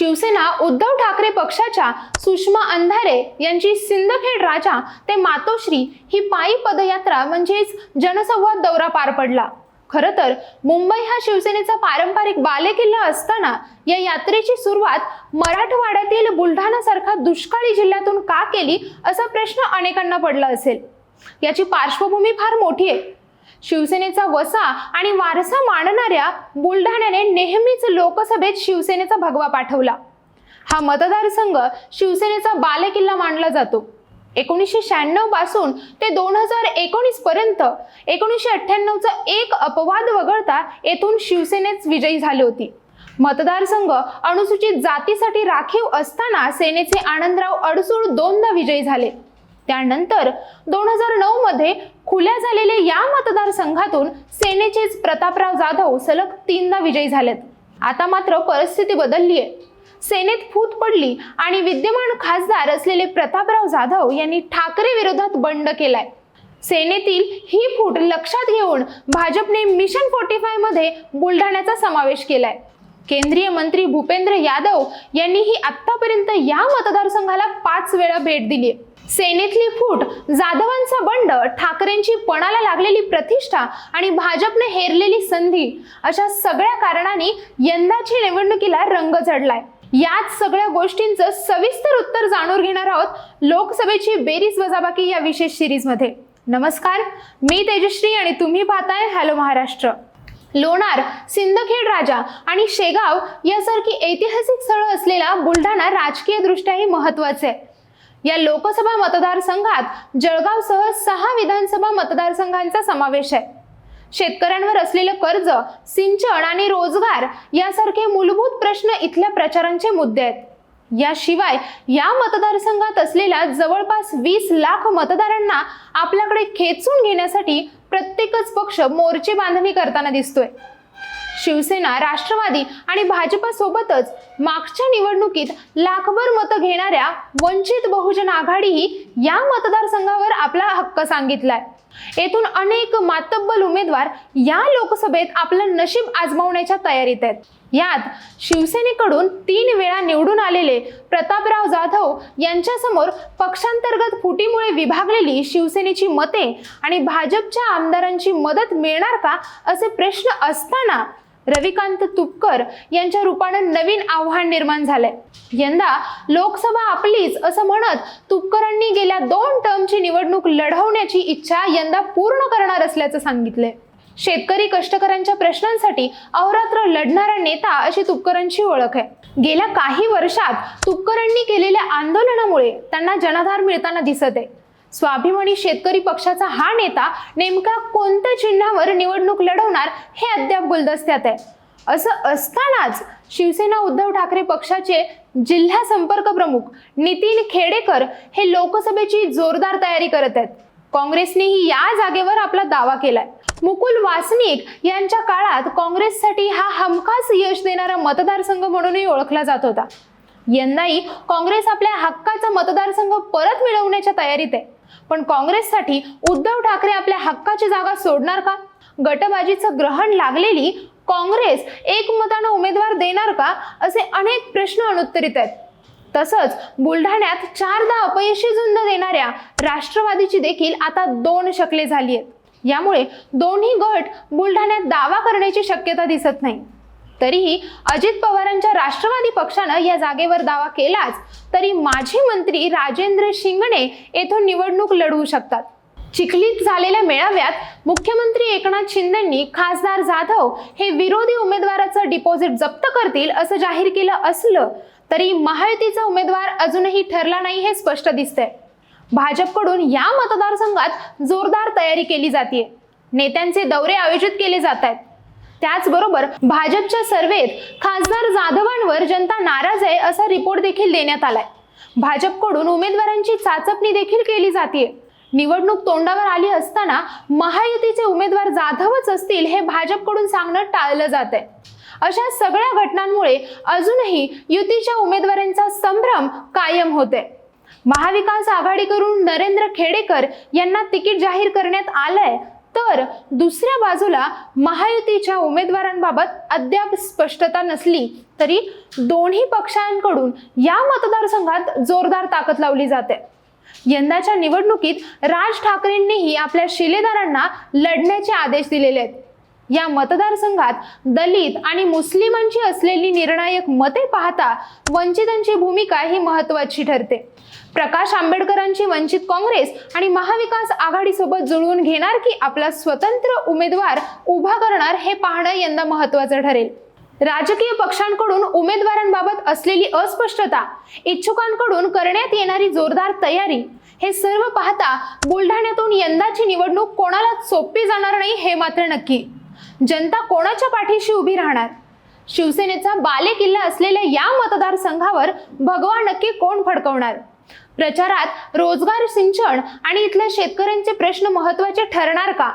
शिवसेना उद्धव ठाकरे पक्षाच्या सुषमा अंधारे यांची सिंदखेड राजा ते मातोश्री ही पायी पदयात्रा म्हणजेच जनसंवाद दौरा पार पडला. खरं तर मुंबई हा शिवसेनेचा पारंपरिक बालेकिल्ला असताना या यात्रेची सुरुवात मराठवाड्यातील बुलढाणासारखा दुष्काळी जिल्ह्यातून का केली असा प्रश्न अनेकांना पडला असेल. याची पार्श्वभूमी फार मोठी आहे. शिवसेनेचा वसा आणि वारसा मानणाऱ्या बुलढाण्याने नेहमीच लोकसभेत शिवसेनेचा भगवा पाठवला. हा मतदारसंघ शिवसेनेचा बालेकिल्ला मानला जातो. एकोणीसशे शहाण्णवपासून ते दोन हजार एकोणीस पर्यंत एकोणीसशे अठ्ठ्याण्णवचा एक अपवाद वगळता येथून शिवसेनेच विजयी झाली होती. मतदारसंघ अनुसूचित जातीसाठी राखीव असताना सेनेचे आनंदराव अडसूळ दोनदा विजयी झाले. त्यानंतर दोन हजार नऊ मध्ये खुल्या झालेल्या या मतदारसंघातून सेनेचेच प्रतापराव जाधव सलग तीनदा विजयी झालेत. आता मात्र परिस्थिती बदलली आहे. सेनेत फूट पडली आणि विद्यमान खासदार असलेले प्रतापराव जाधव यांनी ठाकरे विरोधात बंड केलाय. सेनेतील ही फूट लक्षात घेऊन भाजपने मिशन फोर्टी फायमध्ये बुलढाण्याचा समावेश केलाय. केंद्रीय मंत्री भूपेंद्र यादव यांनीही आतापर्यंत या मतदारसंघाला पाच वेळा भेट दिली सेनेतली फूट जाधवांचा बंड ठाकरेंची पणाला लागलेली प्रतिष्ठा आणि भाजपने हेरलेली संधी अशा सगळ्या कारणांनी यंदाची निवडणुकीला रंग चढलाय याच सगळ्या गोष्टींचं सविस्तर उत्तर जाणून घेणार आहोत लोकसभेची बेरीज वजाबाकी या विशेष सिरीजमध्ये. नमस्कार मी तेजश्री आणि तुम्ही पाहताय हॅलो महाराष्ट्र. लोणार सिंदखेड राजा आणि शेगाव यासारखी ऐतिहासिक स्थळं असलेला बुलढाणा राजकीय दृष्ट्याही महत्त्वाचे आहे. या लोकसभा मतदारसंघात जळगावसह सहा विधानसभा मतदारसंघांचा समावेश आहे. शेतकऱ्यांवर असलेलं कर्ज सिंचन आणि रोजगार यासारखे मूलभूत प्रश्न इथल्या प्रचारांचे मुद्दे आहेत. याशिवाय या मतदारसंघात असलेल्या जवळपास वीस लाख मतदारांना आपल्याकडे खेचून घेण्यासाठी प्रत्येकच पक्ष मोर्चे बांधणी करताना दिसतोय. शिवसेना राष्ट्रवादी आणि भाजपासोबतच मागच्या निवडणुकीत लाखभर मतं घेणाऱ्या वंचित बहुजन आघाडीही या मतदारसंघावर आपला हक्क सांगितलाय. येथून अनेक मातब्बल उमेदवार या लोकसभेत आपलं नशीब आजमावण्याच्या तयारीत आहेत. यात शिवसेनेकडून तीन वेळा निवडून आलेले प्रतापराव जाधव यांच्यासमोर पक्षांतर्गत फुटीमुळे विभागलेली शिवसेनेची मते आणि भाजपच्या आमदारांची मदत मिळणार का असे प्रश्न असताना रविकांत तुपकर यांच्या रूपानं नवीन आव्हान निर्माण झालंय. यंदा लोकसभा आपलीच असं म्हणत तुपकरांनी गेल्या दोन टर्मची निवडणूक लढवण्याची इच्छा यंदा पूर्ण करणार असल्याचं सांगितलंय. शेतकरी कष्टकऱ्यांच्या प्रश्नांसाठी अहोरात्र लढणारा नेता अशी तुपकरांची ओळख आहे. गेल्या काही वर्षात तुपकरांनी केलेल्या आंदोलनामुळे त्यांना जनाधार मिळताना दिसत आहे. स्वाभिमानी शेतकरी पक्षाचा हा नेता नेमका कोणत्या चिन्हावर निवडणूक लढवणार हे अद्याप गुलदस्त्यात आहे. असं असतानाच शिवसेना उद्धव ठाकरे पक्षाचे जिल्हा संपर्क प्रमुख नितीन खेडेकर हे लोकसभेची जोरदार तयारी करत आहेत. काँग्रेसनेही या जागेवर आपला दावा केलाय. मुकुल वासनिक यांच्या काळात काँग्रेससाठी हा हमखास यश देणारा मतदारसंघ म्हणूनही ओळखला जात होता. यंदाही काँग्रेस आपल्या हक्काचा मतदारसंघ परत मिळवण्याच्या तयारीत आहे. पण काँग्रेससाठी उद्धव ठाकरे आपल्या हक्काची जागा सोडणार का? गटबाजीचं ग्रहण लागलेली काँग्रेस एकमतानं उमेदवार देणार का? असे अनेक प्रश्न अनुत्तरित आहेत. तसंच बुलढाण्यात चारदा अपयशी झुंज देणाऱ्या राष्ट्रवादीची देखील आता दोन शकले झाली आहेत. यामुळे दोन्ही गट बुलढाण्यात दावा करण्याची शक्यता दिसत नाही. तरीही अजित पवारांच्या राष्ट्रवादी पक्षानं या जागेवर दावा केलाच तरी माजी मंत्री राजेंद्र शिंगणे येथून निवडणूक लढवू शकतात. चिखलीत झालेल्या मेळाव्यात मुख्यमंत्री एकनाथ शिंदेंनी खासदार जाधव हे विरोधी उमेदवाराचं डिपॉझिट जप्त करतील असं जाहीर केलं असलं तरी महायुतीचा उमेदवार अजूनही ठरला नाही हे स्पष्ट दिसतंय. भाजपकडून या मतदारसंघात जोरदार तयारी केली जाते नेत्यांचे दौरे आयोजित केले जात आहेत त्याचबरोबर भाजपच्या सर्वेत खासदार जाधवांवर जनता नाराज आहे असा रिपोर्ट देखील देण्यात आलाय. भाजपकडून उमेदवारांची चाचपणी देखील केली जाते निवडणूक तोंडावर आली असताना महायुतीचे उमेदवार जाधवच असतील हे भाजपकडून सांगणं टाळलं जात आहे अशा सगळ्या घटनांमुळे अजूनही युतीच्या उमेदवारांचा संभ्रम कायम होते महाविकास आघाडीकडून नरेंद्र खेडेकर यांना तिकीट जाहीर करण्यात आलंय तर दुसऱ्या बाजूला महायुतीच्या उमेदवारांबाबत अद्याप स्पष्टता नसली तरी दोन्ही पक्षांकडून या मतदारसंघात जोरदार ताकद लावली जाते. यंदाच्या निवडणुकीत राज ठाकरेंनीही आपल्या शिलेदारांना लढण्याचे आदेश दिलेले आहेत. या मतदारसंघात दलित आणि मुस्लिमांची असलेली निर्णायक मते पाहता वंचितांची भूमिका ही महत्वाची ठरते. प्रकाश आंबेडकरांची वंचित काँग्रेस आणि महाविकास आघाडीसोबत जुळवून घेणार की आपला स्वतंत्र उमेदवार उभा करणार हे पाहणं यंदा महत्वाचं ठरेल. राजकीय पक्षांकडून उमेदवारांबाबत असलेली अस्पष्टता इच्छुकांकडून करण्यात येणारी जोरदार तयारी हे सर्व पाहता बुलढाण्यातून यंदाची निवडणूक कोणाला सोपी जाणार नाही हे मात्र नक्की. जनता कोणाच्या पाठीशी उभी राहणार? शिवसेनेचा बालेकिल्ला असलेल्या या मतदारसंघावर भगवा नक्की कोण फडकवणार? प्रचारात रोजगार सिंचन आणि इथल्या शेतकऱ्यांचे प्रश्न महत्त्वाचे ठरणार का?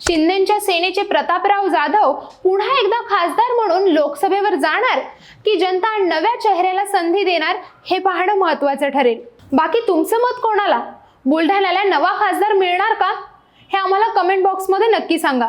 शिंदेच्या सेनेचे प्रतापराव जाधव पुन्हा एकदा खासदार म्हणून लोकसभेवर जाणार की जनता नव्या चेहऱ्याला संधी देणार हे पाहणं महत्वाचं ठरेल. बाकी तुमचं मत कोणाला? बुलढाण्याला नवा खासदार मिळणार का? हे आम्हाला कमेंट बॉक्समध्ये नक्की सांगा.